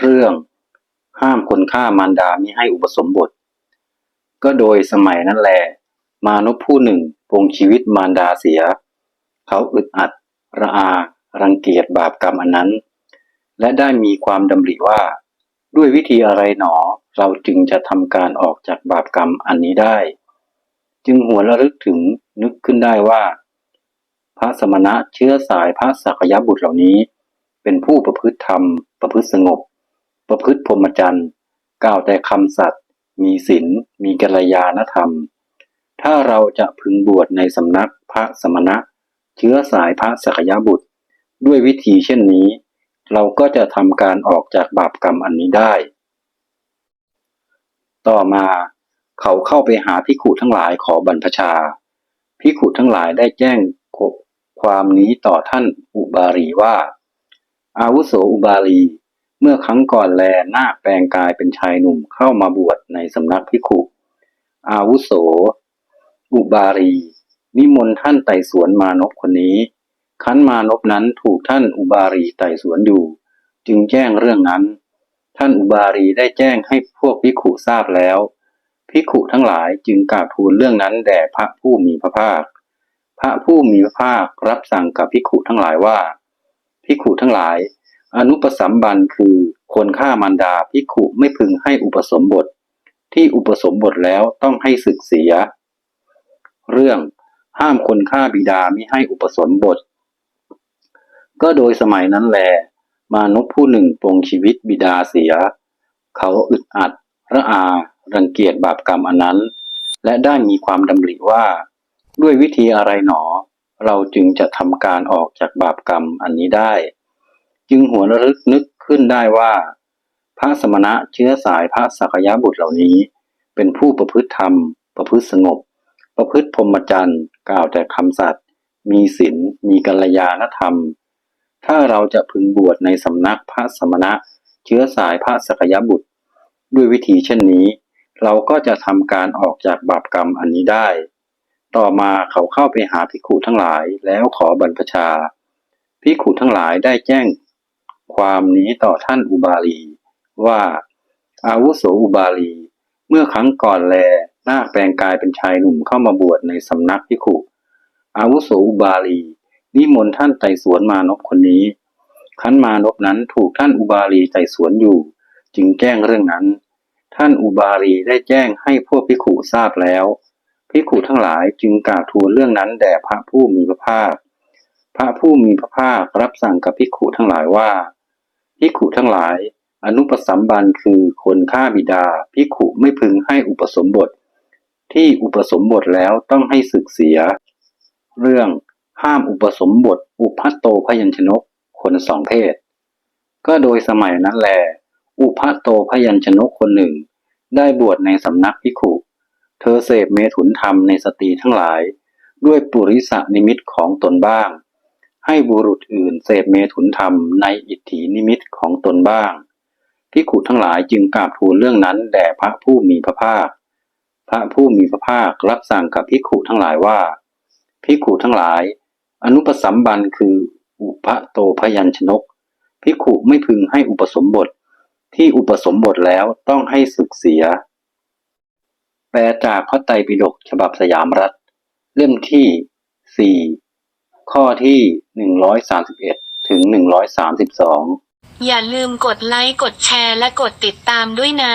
เรื่องห้ามคนฆ่ามารดามิให้อุปสมบท ก็โดยสมัยนั้นแล มานพผู้หนึ่งปงชีวิตมารดาเสีย เขาอึดอัด ระอา รังเกียจบาปกรรมอันนั้น และได้มีความดำริว่า ด้วยวิธีอะไรหนอเราจึงจะทำการออกจากบาปกรรมอันนี้ได้ จึงหัวนระลึกถึงนึกขึ้นได้ว่า พระสมณะเชื้อสายพระสักยบุตรเหล่านี้ เป็นผู้ประพฤติธรรมประพฤติสงบ ประพฤติพรหมจรรย์กล่าวแต่คำสัตย์มีศีลมีกัลยาณธรรม ถ้าเราจะพึงบวชในสำนักพระสมณะ เชื้อสายพระสักยบุตร ด้วยวิธีเช่นนี้ เราก็จะทำการออกจากบาปกรรมอันนี้ได้ ต่อมาเขาเข้าไปหาภิขุทั้งหลายขอบรรพชาภิขุทั้งหลายได้แจ้งความนี้ต่อท่านอุบาลีว่า อาวุโสอุบาลี เมื่อครั้งก่อนแลนาคแปลงกายเป็นชายหนุ่มเข้ามาบวชในสำนักภิกขุอาวุโส อุบาลีนิมนต์ท่านไต่สวนมานพคนนี้คันมานพนั้นถูกท่านอุบาลีไต่สวนอยู่ จึงแจ้งเรื่องนั้น ท่านอุบาลีได้แจ้งให้พวกภิขุทราบแล้วภิขุทั้งหลายจึงกราบทูลเรื่องนั้นแด่พระผู้มีพระภาค พระผู้มีพระภาครับสั่งกับภิขุทั้งหลายว่าภิขุทั้งหลาย อนุปสัมบันคือคนฆ่ามารดาภิขุไม่พึงให้อุปสมบท ที่อุปสมบทแล้วต้องให้ศึกเสีย เรื่องห้ามคนฆ่าบิดามิให้อุปสมบท ก็โดยสมัยนั้นแลมานพผู้หนึ่งปรงชีวิตบิดาเสีย เขาอึดอัด ระอา รังเกียจบาปกรรมอันนั้น และได้มีความดำริว่า ด้วยวิธีอะไรหนอ เราจึงจะทำการออกจากบาปกรรมอันนี้ได้ จึงหัวระลึกนึกขึ้นได้ว่า พระสมณะเชื้อสายพระสักยบุตรเหล่านี้ เป็นผู้ประพฤติธรรม ประพฤติสงบ ประพฤติพรหมจรรย์กล่าวแต่คำสัตย์มีศีลมีกัลยาณธรรม ถ้าเราจะพึงบวชในสำนักพระสมณะ เชื้อสายพระสักยบุตร ด้วยวิธีเช่นนี้ เราก็จะทำการออกจากบาปกรรมอันนี้ได้ ต่อมาเขาเข้าไปหาภิกขุทั้งหลายแล้วขอบรรพชาภิกขุทั้งหลายได้แจ้ง ความนี้ต่อท่านอุบาลี ว่า อาวุโสอุบาลี เมื่อครั้งก่อนแลนาแปลงกายเป็นชายหนุ่มเข้ามาบวชในสำนักภิขุอาวุโสอุบาลี นิมนต์ท่านไต่สวนมานพคนนี้ขันมานพนั้นถูกท่านอุบาลีไต่สวนอยู่ จึงแจ้งเรื่องนั้น ท่านอุบาลีได้แจ้งให้พวกภิขุทราบแล้วภิขุทั้งหลายจึงกล่าวทูลเรื่องนั้นแด่พระผู้มีพระภาค พระผู้มีพระภาครับสั่งกับภิกขุทั้งหลายว่า ภิกขุทั้งหลาย อนุปสัมบันคือคนฆ่าบิดา ภิกขุไม่พึงให้อุปสมบท ที่อุปสมบทแล้วต้องให้ศึกเสีย เรื่องห้ามอุปสมบท อุพัตโตพยัญชนก คนสองเพศ ก็โดยสมัยนั้นแล อุพัตโตพยัญชนกคนหนึ่ง ได้บวชในสำนักภิกขุ เธอเสพเมถุนธรรมในสตรีทั้งหลาย ด้วยปุริสนิมิตของตนบ้าง ให้บุรุษอื่นเสพเมถุนธรรมในอิทธินิมิตของตนบ้างภิขุทั้งหลายจึงกราบทูลเรื่องนั้นแด่พระผู้มีพระภาค พระผู้มีพระภาครับสั่งกับภิขุทั้งหลายว่าภิขุทั้งหลาย อนุปสัมบันคืออุปโตพยัญชนกภิขุไม่พึงให้อุปสมบท ที่อุปสมบทแล้วต้องให้ศึกเสีย แปลจากพระไตรปิฎกฉบับสยามรัฐ เล่มที่สี่ ข้อที่หนึ่งร้อยสามสิบเอ็ดถึงหนึ่งร้อยสามสิบสองอย่าลืมกดไลค์ กดแชร์ และกดติดตามด้วยนะ